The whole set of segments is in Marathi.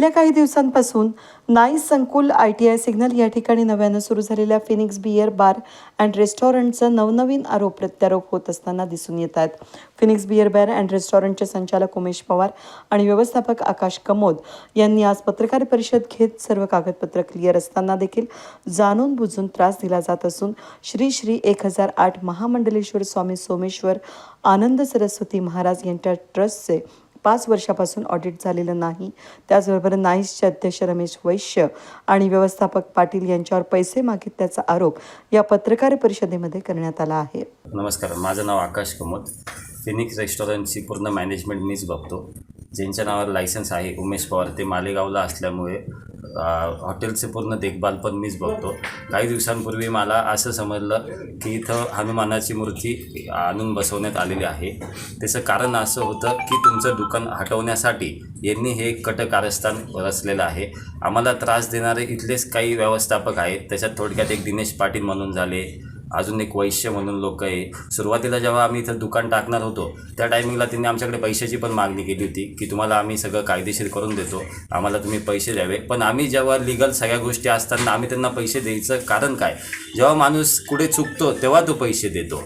गेल्या काही दिवसांपासून नाईस संकुल आय टी आय सिग्नल या ठिकाणी नव्यानं सुरू झालेल्या फिनिक्स बियर बार अँड रेस्टॉरंटचं नवनवीन आरोप प्रत्यारोप होत असताना दिसून येत आहेत. फिनिक्स बियर बार अँड रेस्टॉरंटचे संचालक उमेश पवार आणि व्यवस्थापक आकाश कमोद यांनी आज पत्रकार परिषद घेत सर्व कागदपत्र क्लिअर असताना देखील जाणून बुजून त्रास दिला जात असून श्री श्री एक हजार आठ महामंडलेश्वर स्वामी सोमेश्वर आनंद सरस्वती महाराज यांच्या ट्रस्टचे पाच वर्षापासून ऑडिट झालेलं नाही. त्याचबरोबर नाईसचे अध्यक्ष रमेश वैश्य आणि व्यवस्थापक पाटील यांच्यावर पैसे मागितल्याचा आरोप या पत्रकार परिषदेमध्ये करण्यात आला आहे. नमस्कार माझं नाव आकाश कमत फिनिक्स रेस्टॉरंटची पूर्ण मॅनेजमेंट मीच बघतो. ज्यांच्या नावावर लायसन्स आहे उमेश पवार ते मालेगावला असल्यामुळे हॉटेलचे पूर्ण देखभाल पण मीच बघतो. काही दिवसांपूर्वी मला असं समजलं की इथं हनुमानाची मूर्ती आणून बसवण्यात आलेली आहे. त्याचं कारण असं होतं की तुमचं दुकान हटवण्यासाठी यांनी हे कट कारस्थान रचलेलं आहे. आम्हाला त्रास देणारे इथलेच काही व्यवस्थापक आहेत. त्याच्यात थोडक्यात एक दिनेश पाटील म्हणून झाले अजून एक वैश्य म्हणून लोक आहे. सुरुवातीला जेव्हा आम्ही इथं दुकान टाकणार होतो त्या टायमिंगला त्यांनी आमच्याकडे पैशाची पण मागणी केली होती की तुम्हाला आम्ही सगळं कायदेशीर करून देतो आम्हाला तुम्ही पैसे द्यावे. पण आम्ही जेव्हा लिगल सगळ्या गोष्टी असताना आम्ही त्यांना पैसे द्यायचं कारण काय? जेव्हा माणूस कुठे चुकतो तेव्हा तो पैसे देतो.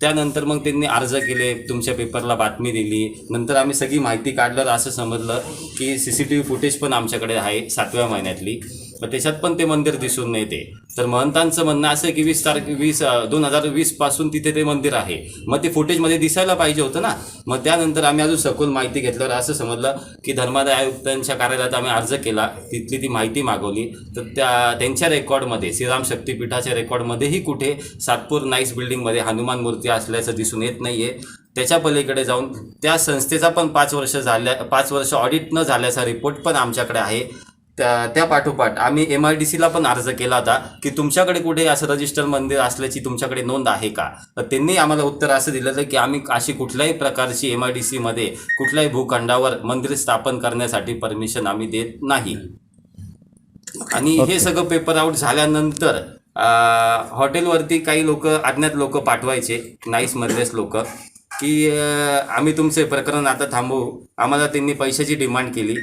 त्यानंतर मग त्यांनी अर्ज केले तुमच्या पेपरला बातमी दिली. नंतर आम्ही सगळी माहिती काढल्यावर असं समजलं की C C T V footage पण आमच्याकडे आहे सातव्या महिन्यातली. मग त्याच्यात पण ते मंदिर दिसून नाही ते. तर महंतांचं म्हणणं असं की वीस तारखे वीस दोन हजार वीसपासून तिथे ते मंदिर आहे. मग ते फुटेजमध्ये दिसायला पाहिजे होतं ना. मग त्यानंतर आम्ही अजून सखोल माहिती घेतल्यावर असं समजलं की धर्मादाय आयुक्तांच्या कार्यालयात आम्ही अर्ज केला. तिथली ती माहिती मागवली. तर त्या त्यांच्या रेकॉर्डमध्ये श्रीराम शक्तीपीठाच्या रेकॉर्डमध्येही कुठे सातपूर नाईस बिल्डिंगमध्ये हनुमान मूर्ती असल्याचं दिसून येत नाही आहे त्याच्या पलीकडे जाऊन त्या संस्थेचा पण पाच वर्ष झाल्या पाच वर्ष ऑडिट न झाल्याचा रिपोर्ट पण आमच्याकडे आहे. त्या त्या पाठोपाठ आम्ही एम आय डी सीला पण अर्ज केला होता की तुमच्याकडे कुठे असं रजिस्टर मंदिर असल्याची तुमच्याकडे नोंद आहे का? तर त्यांनी आम्हाला उत्तर असं दिलेलं की आम्ही अशी कुठल्याही प्रकारची एम आय डी सीमध्ये कुठल्याही भूखंडावर मंदिर स्थापन करण्यासाठी परमिशन आम्ही देत नाही. आणि हे सगळं पेपर आउट झाल्यानंतर हॉटेलवरती काही लोक अज्ञात लोक पाठवायचे नाईसमधलेच लोक की आम्ही तुमचे प्रकरण आता थांबवू. आम्हाला त्यांनी पैशाची डिमांड केली.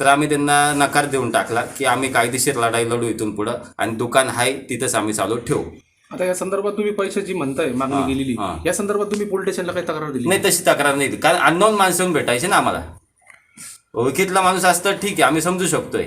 तर आम्ही त्यांना नकार देऊन टाकला की आम्ही कायदेशीर लढाई लढू इथून पुढं आणि दुकान आहे तिथंच आम्ही चालू ठेवू आता या संदर्भात तुम्ही पैशाची म्हणताय मागणी केलेली हा. या संदर्भात तुम्ही पोलीस स्टेशनला काही तक्रार दिली नाही तशी तक्रार नाही दिली. कारण अननोन माणसं भेटायचे ना आम्हाला ओळखीतला माणूस असतं ठीक आहे आम्ही समजू शकतोय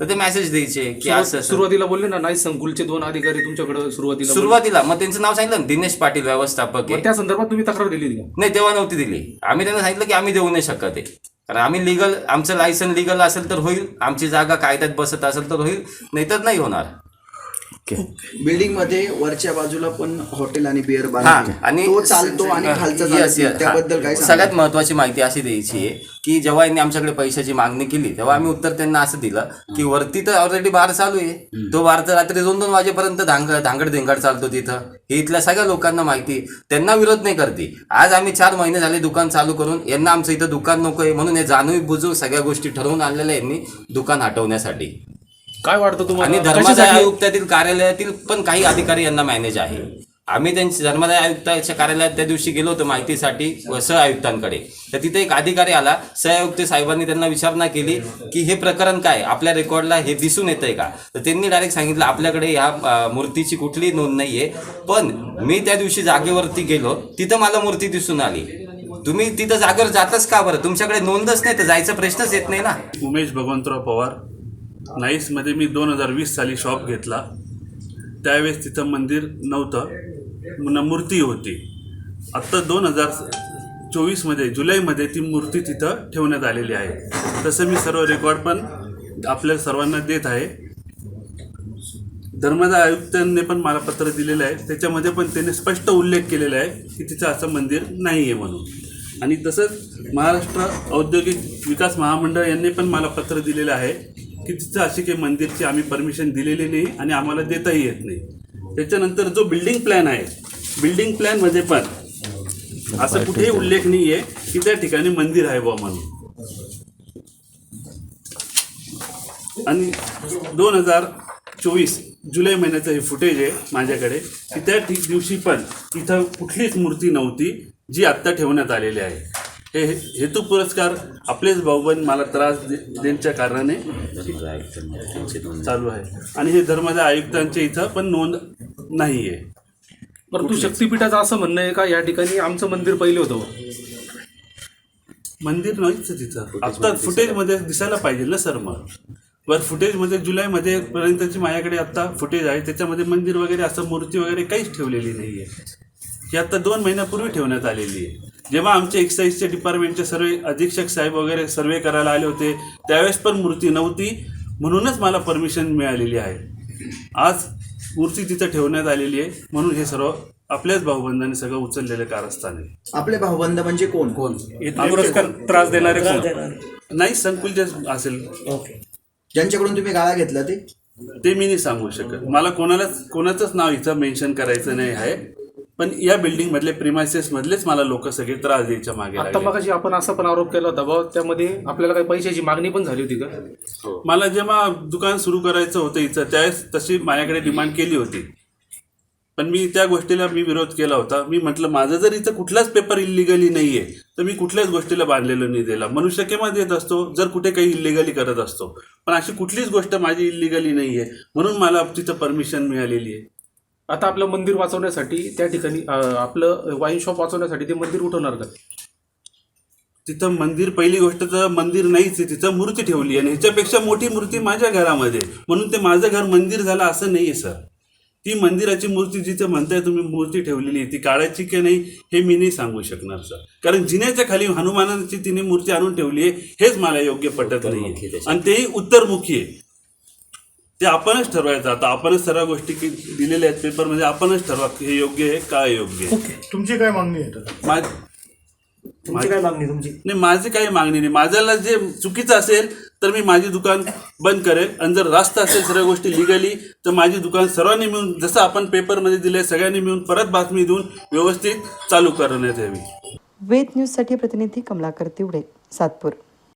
तर ते मेसेज द्यायचे की असं सुरुवात- असं. सुरुवातीला बोलले ना नाही संकुलचे दोन अधिकारी तुमच्याकडे सुरुवातीला बोलले. सुरुवातीला मग त्यांचं नाव सांगितलं ना दिनेश पाटील व्यवस्थापक मग त्या संदर्भात तुम्ही तक्रार दिली नाही तेव्हा नव्हती दिली आम्ही त्यांना सांगितलं की आम्ही देऊ नाही शकत आहे कारण आम्ही लिगल आमचं लायसन लिगल असेल तर होईल. आमची जागा कायद्यात बसत असेल तर होईल. नाहीतर नाही होणार. बिल्डिंगमध्ये वरच्या बाजूला पण हॉटेल आणि बिअर बार हा आहे. आणि तो चालतो आणि खालचा चालत Yes, नाही. yes, त्याबद्दल. काय सगळ्यात? महत्वाची माहिती अशी द्यायची आहे की जेव्हा यांनी आमच्याकडे पैशाची मागणी केली तेव्हा आम्ही उत्तर त्यांना असं दिलं की वरती तर ऑलरेडी बार चालू आहे तो बार तर रात्री दोन दोन वाजेपर्यंत धांग धांगड धिंगड चालतो तिथं हे इथल्या सगळ्या लोकांना माहिती आहे. त्यांना विरोध नाही करते आज आम्ही चार महिने झाले दुकान चालू करून यांना आमचं इथं दुकान नको आहे म्हणून हे जाणीव बुजून सगळ्या गोष्टी ठरवून आणलेल्या यांनी दुकान हटवण्यासाठी काय वाटतं आणि तुम्हाला धर्मादाय कशासाठी- आयुक्तातील कार्यालयातील पण काही अधिकारी यांना मॅनेज आहे. आम्ही त्यांची धर्मादाय आयुक्ताच्या कार्यालयात त्या दिवशी गेलो होतो माहितीसाठी व सहआयुक्तांकडे तर तिथे एक अधिकारी आला. सहआयुक्त साहेबांनी त्यांना विचारणा केली की हे प्रकरण काय? आपल्या रेकॉर्डला हे दिसून येतंय का? तर त्यांनी डायरेक्ट सांगितलं आपल्याकडे ह्या अं, मूर्तीची कुठलीही नोंद नाहीये. पण मी त्या दिवशी जागेवरती गेलो. तिथं मला मूर्ती दिसून आली. तुम्ही तिथं जागेवर जातच का बरं? तुमच्याकडे नोंदच नाही तर जायचा प्रश्नच येत नाही ना. उमेश भगवंतराव पवार नाईसमध्ये मी दोन हजार वीस साली शॉप घेतला. त्यावेळेस तिथं मंदिर नव्हतं. न मूर्ती होती. आत्ता दोन हजार चोवीसमध्ये जुलैमध्ये ती मूर्ती तिथं ठेवण्यात आलेली आहे. तसं मी सर्व रेकॉर्ड पण आपल्या सर्वांना देत आहे. धर्मदा आयुक्तांनी पण मला पत्र दिलेलं आहे. त्याच्यामध्ये पण त्यांनी स्पष्ट उल्लेख केलेला आहे की तिथं असं मंदिर नाही आहे म्हणून. आणि तसंच महाराष्ट्र औद्योगिक विकास महामंडळ यांनी पण मला पत्र दिलेलं आहे. की तिथं अशी काही मंदिरची आम्ही परमिशन दिलेली नाही आणि आम्हाला देताही येत नाही. त्याच्यानंतर जो बिल्डिंग प्लॅन आहे बिल्डिंग प्लॅनमध्ये पण असं कुठेही उल्लेख नाही आहे की त्या ठिकाणी मंदिर आहे बुवा म्हणून. आणि दोन हजार चोवीस जुलै महिन्याचं हे फुटेज आहे माझ्याकडे की त्या ठिक दिवशी पण तिथं कुठलीच मूर्ती नव्हती जी आत्ता ठेवण्यात आलेली आहे. हे हेतू पुरस्कार आपलेच भाऊबंद मला त्रास दे देण्याच्या कारणाने चालू आहे. आणि हे धर्मादाय आयुक्तांच्या इथं पण नोंद नाही आहे परंतु शक्तीपीठाचं असं म्हणणं आहे का? या ठिकाणी आमचं मंदिर पहिले होतं मंदिर नाहीच तिथं. आता फुटेजमध्ये दिसायला पाहिजे ना सर मग. बर फुटेजमध्ये जुलैमध्ये पर्यंतची माझ्याकडे आता फुटेज आहे. त्याच्यामध्ये मंदिर वगैरे असं मूर्ती वगैरे काहीच ठेवलेली नाही आहे ही आता दोन महिन्यापूर्वी ठेवण्यात आलेली आहे. जेव्हा आमचे एक्साईजचे डिपार्टमेंटचे सर्व अधीक्षक साहेब वगैरे सर्वे करायला आले होते त्यावेळेस पण मूर्ती नव्हती. म्हणूनच मला परमिशन मिळालेली आहे. आज मूर्ती तिथं ठेवण्यात आलेली आहे. म्हणून हे सर्व आपल्याच भाऊबंधाने सगळं उचललेलं कारस्थान आहे. आपले भाऊबंद म्हणजे कोण? कोण? पुरस्कार त्रास देणारे कोण? नाही संकुलचे असेल. ज्यांच्याकडून तुम्ही गाळा घेतला ते? ते मी नाही सांगू शकत. मला कोणालाच कोणाचंच नाव इथं मेन्शन करायचं नाही आहे. पण या बिल्डिंग मधले प्रिमायसेस मधलेच मला लोक सगळे त्रास द्यायच्या मागे आता लागले. मग आपण असा पण आरोप केला होता भाऊ त्यामध्ये आपल्याला काही पैशाची मागणी पण झाली होती का? मला जेव्हा दुकान सुरू करायचं होतं इथं त्यावेळेस तशी माझ्याकडे डिमांड केली होती. पण मी त्या गोष्टीला मी विरोध केला होता. मी म्हटलं माझं जर इथं कुठलाच पेपर इलिगली नाही आहे तर मी कुठल्याच गोष्टीला बांधलेलं नाही दिला मनुष्य केव्हा देत असतो? जर कुठे काही इलिगली करत असतो. पण अशी कुठलीच गोष्ट माझी इलिगली नाही आहे म्हणून मला तिथं परमिशन मिळालेली आहे. आता आपलं मंदिर वाचवण्यासाठी त्या ठिकाणी आपलं वाईन शॉप वाचवण्यासाठी ते मंदिर उठवणार का? तिथं मंदिर पहिली गोष्ट तर मंदिर नाहीच आहे तिथं मूर्ती ठेवली आणि ह्याच्यापेक्षा मोठी मूर्ती माझ्या घरामध्ये. म्हणून ते माझं घर मंदिर झालं असं नाही आहे सर. ती मंदिराची मूर्ती जिथं म्हणताय तुम्ही मूर्ती ठेवलेली आहे ती काढायची की नाही हे मी नाही सांगू शकणार सर. कारण जिन्याच्या खाली हनुमानाची तिने मूर्ती आणून ठेवली आहे हेच मला योग्य पटत नाही. आणि तेही उत्तरमुखी आहे. ते आपणच ठरवायचं. आता आपणच सर्व गोष्टी की दिलेल्या आहेत पेपरमध्ये आपणच ठरवा की हे योग्य आहे काय योग्य आहे. तुमची काय मागणी आहे आता? मा- तुमची काय मागणी तुमची? नाही माझी काही मागणी नाही. माझ्याला जे चुकीचं असेल तर मी माझी दुकान बंद करेल आणि जर रास्त असेल सर्व गोष्टी लिगली तर माझी दुकान सर्वांनी मिळून जसं आपण पेपरमध्ये दिले सगळ्यांनी मिळून परत बातमी देऊन व्यवस्थित चालू करण्यात यावी. वेद न्यूजसाठी प्रतिनिधी कमलाकर तिवडे सातपूर.